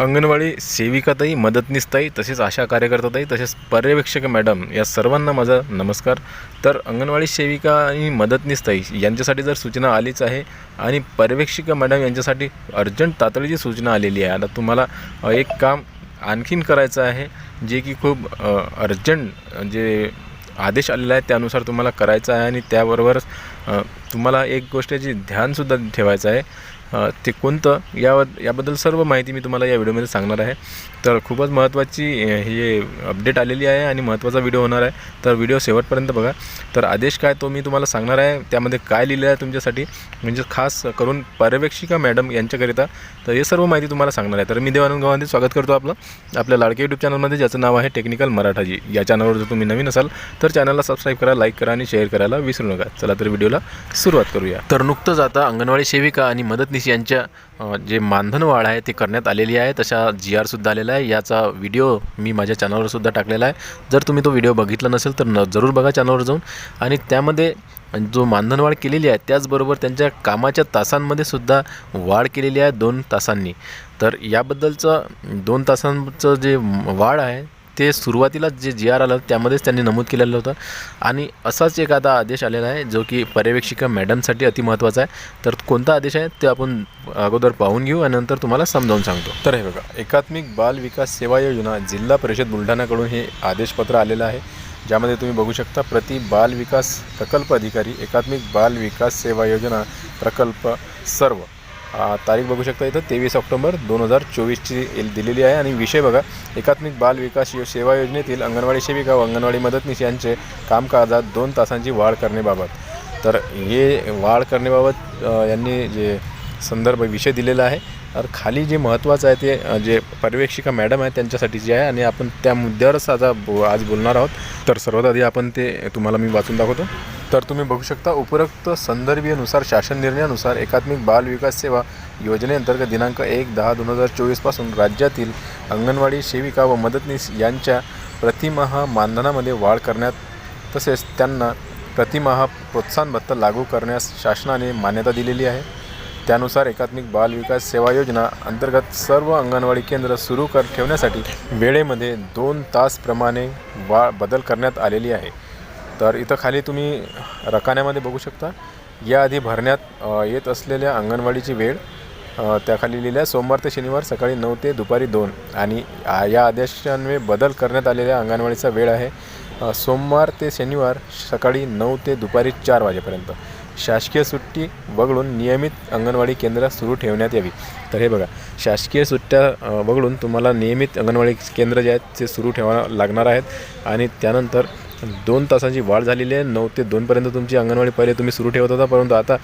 अंगणवाडी सेविकाताई मदतनीसताई तसेच आशा कार्यकर्ताताई तसेच पर्यवेक्षक मॅडम या सर्वांना माझा नमस्कार. तर अंगणवाडी सेविका आणि मदतनीसताई यांच्यासाठी जर सूचना आलीच आहे आणि पर्यवेक्षिका मॅडम यांच्यासाठी अर्जंट तातडीची सूचना आलेली आहे आता तुम्हाला एक काम आणखीन करायचं आहे जे की खूप अर्जंट जे आदेश आलेला आहे त्यानुसार तुम्हाला करायचं आहे आणि त्याबरोबरच तुम्हाला एक गोष्टीची ध्यानसुद्धा ठेवायचं आहे. ते कोणतं या याबद्दल सर्व माहिती मी तुम्हाला या व्हिडिओमध्ये सांगणार आहे. तर खूपच महत्त्वाची हे अपडेट आलेली आहे आणि महत्त्वाचा व्हिडिओ होणार आहे. तर व्हिडिओ शेवटपर्यंत बघा. तर आदेश काय तो मी तुम्हाला सांगणार आहे. त्यामध्ये काय लिहिलं आहे तुमच्यासाठी. म्हणजे खास करून पर्यवेक्षिका मॅडम यांच्याकरिता. तर हे सर्व माहिती तुम्हाला सांगणार आहे. तर मी देवानंद गावांमध्ये स्वागत करतो आपलं. आपल्या लाडके यूट्यूब चॅनलमध्ये ज्याचं नाव आहे टेक्निकल मराठाजी या चॅनलवर जर तुम्ही नवीन असाल तर चॅनलला सबस्क्राईब करा लाईक करा आणि शेअर करायला विसरू नका. चला तर व्हिडिओला सुरुवात करूया. तर नुकतंच आता अंगणवाडी सेविका आणि मदतनीस यांच्या जे मानधन वाढ आहे ते करण्यात आलेली आहे. तशा जी आरसुद्धा आलेला आहे. याचा व्हिडिओ मी माझ्या चॅनलवर सुद्धा टाकलेला आहे. जर तुम्ही तो व्हिडिओ बघितला नसेल तर न जरूर बघा चॅनलवर जाऊन. आणि त्यामध्ये जो मानधनवाढ केलेली आहे त्याचबरोबर त्यांच्या कामाच्या तासांमध्ये सुद्धा वाढ केलेली आहे दोन तासांनी. तर याबद्दलचं दोन तासांचं जे वाढ आहे ते सुरुवातीला जे जी आर आलं त्यामध्येच त्यांनी नमूद केलेलं होतं. आणि असाच एक आता आदेश आलेला आहे जो की पर्यवेक्षिका मॅडमसाठी अतिमहत्त्वाचा आहे. तर कोणता आदेश आहे ते आपण अगोदर पाहून घेऊ आणि नंतर तुम्हाला समजावून सांगतो. तर हे बघा एकात्मिक बाल विकास सेवा योजना जिल्हा परिषद बुलढाणाकडून हे आदेशपत्र आलेलं आहे. ज्यामध्ये तुम्ही बघू शकता प्रति बाल विकास प्रकल्प अधिकारी एकात्मिक बाल विकास सेवा योजना प्रकल्प सर्व. तारीख बघू शकता इथं तेवीस ऑक्टोबर दोन हजार चोवीसची एल- दिलेली आहे. आणि विषय बघा एकात्मिक बाल विकास यो सेवा योजनेतील अंगणवाडी सेविका व अंगणवाडी मदतनीस यांचे कामकाजात दोन तासांची वाढ करण्याबाबत. तर हे वाढ करण्याबाबत यांनी जे संदर्भ विषय दिलेला आहे तर खाली जे महत्त्वाचं आहे ते जे पर्यवेक्षिका मॅडम आहे त्यांच्यासाठी जे आहे आणि आपण त्या मुद्द्यावरच आता बो आज बोलणार आहोत. तर सर्वात आधी आपण ते तुम्हाला मी वाचून दाखवतो. तर तुम्ही बघू शकता उपरोक्त संदर्भीयनुसार शासन निर्णयानुसार एकात्मिक बाल विकास सेवा योजनेअंतर्गत दिनांक एक दहा दोन हजार चोवीसपासून राज्यातील अंगणवाडी सेविका व मदतनीस यांच्या प्रतिमाहा मानधनामध्ये वाढ करण्यात तसेच त्यांना प्रतिमाहा प्रोत्साहन भत्ता लागू करण्यास शासनाने मान्यता दिलेली आहे. त्यानुसार एकात्मिक बाल विकास सेवा योजना अंतर्गत सर्व अंगणवाडी केंद्र सुरू कर ठेवण्यासाठी वेळेमध्ये दोन तासप्रमाणे वा बदल करण्यात आलेली आहे. तर इथं खाली तुम्ही रकान्यामध्ये बघू शकता. याआधी भरण्यात येत असलेल्या अंगणवाडीची वेळ त्याखाली लिहिल्या सोमवार ते शनिवार सकाळी नऊ ते दुपारी दोन आणि या आदेशान्वये बदल करण्यात आलेल्या अंगणवाडीचा वेळ आहे सोमवार ते शनिवार सकाळी नऊ ते दुपारी चार वाजेपर्यंत. शासकीय सुट्टी वगळून नियमित अंगणवाडी केंद्र सुरू ठेवण्यात यावी. तर हे बघा शासकीय सुट्ट्या वगळून तुम्हाला नियमित अंगणवाडी केंद्र जे आहेत ते सुरू ठेवा लागणार आहेत आणि त्यानंतर दोन तासांची वाढ झालेली आहे. नऊ ते दोनपर्यंत तुमची अंगणवाडी पहिले तुम्ही सुरू ठेवत होता परंतु आता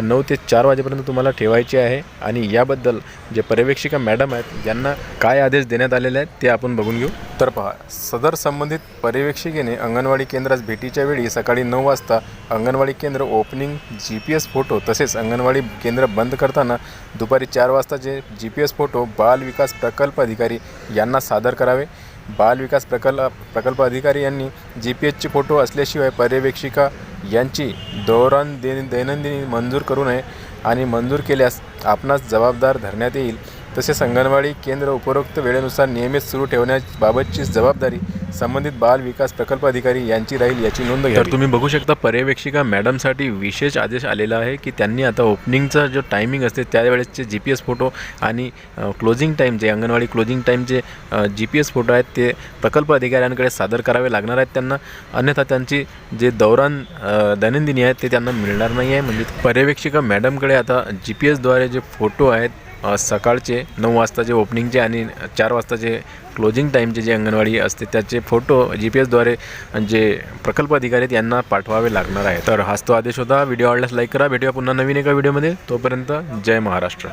नऊ ते चार वाजेपर्यंत तुम्हाला ठेवायची आहे. आणि याबद्दल जे पर्यवेक्षिका मॅडम आहेत यांना काय आदेश देण्यात आलेले आहेत ते आपण बघून घेऊ. तर पहा सदर संबंधित पर्यवेक्षिकेने अंगणवाडी केंद्रास भेटीच्या वेळी सकाळी नऊ वाजता अंगणवाडी केंद्र opening G P S photo तसेच अंगणवाडी केंद्र बंद करताना दुपारी चार वाजताचे जी पी एस फोटो बाल विकास प्रकल्प अधिकारी यांना सादर करावे. बाल विकास प्रकल्प प्रकल्प अधिकारी यांनी जी पी एचचे फोटो असल्याशिवाय पर्यवेक्षिका यांची दौरान दे दैनंदिनी मंजूर करू नये आणि मंजूर केल्यास आपणास जबाबदार धरण्यात येईल. तसेच अंगणवाडी केंद्र उपरोक्त वेळेनुसार नियमित सुरू ठेवण्याबाबतची जबाबदारी संबंधित बाल विकास प्रकल्प अधिकारी यांची राहील याची नोंद घ्या तर तुम्ही बघू शकता पर्यवेक्षिका मॅडमसाठी विशेष आदेश आलेला आहे की त्यांनी आता ओपनिंगचा जो टायमिंग असते त्यावेळेसचे जी पी एस फोटो आणि क्लोजिंग टाईम जे अंगणवाडी क्लोजिंग टाईमचे जी पी एस फोटो आहेत ते प्रकल्प अधिकाऱ्यांकडे सादर करावे लागणार आहेत त्यांना. अन्यथा त्यांची जे दौरान दैनंदिनी आहेत ते त्यांना मिळणार नाही आहे. म्हणजे पर्यवेक्षिका मॅडमकडे आता जी पी एसद्वारे जे फोटो आहेत सकाळचे नऊ वाजताचे ओपनिंगचे आणि चार वाजताचे क्लोजिंग टाईमचे जे अंगणवाडी असते त्याचे फोटो जी पी एसद्वारे जे प्रकल्प अधिकारी आहेत यांना पाठवावे लागणार आहे. तर हाच तो आदेश होता. व्हिडिओ आवडल्यास लाईक करा. भेटूया पुन्हा नवीन एका व्हिडिओमध्ये. तोपर्यंत जय महाराष्ट्र.